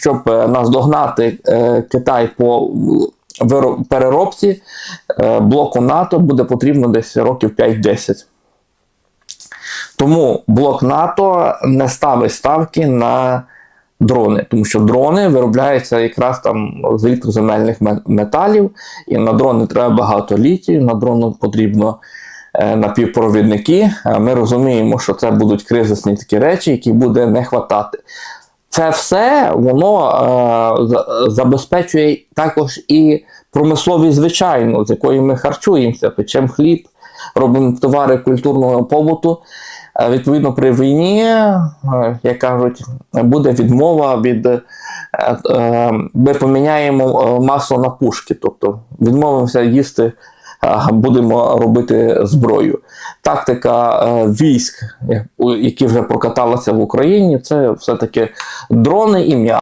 щоб е, наздогнати е, Китай по переробці е, блоку НАТО, буде потрібно десь років 5-10. Тому блок НАТО не ставить ставки на дрони, тому що дрони виробляються якраз там з рідкоземельних ме- металів, і на дрони треба багато літію, на дрони потрібно напівпровідники. Ми розуміємо, що це будуть кризисні такі речі, які буде не хватати. Це все воно е, забезпечує також і промисловість, звичайно, з якої ми харчуємося, печемо хліб, робимо товари культурного побуту. Е, Відповідно, при війні, е, як кажуть, буде відмова від. е, е, Ми поміняємо е, масло на пушки, тобто відмовимося їсти, е, будемо робити зброю. Тактика е, військ, які вже прокаталися в Україні, це все-таки дрони і м'ясо.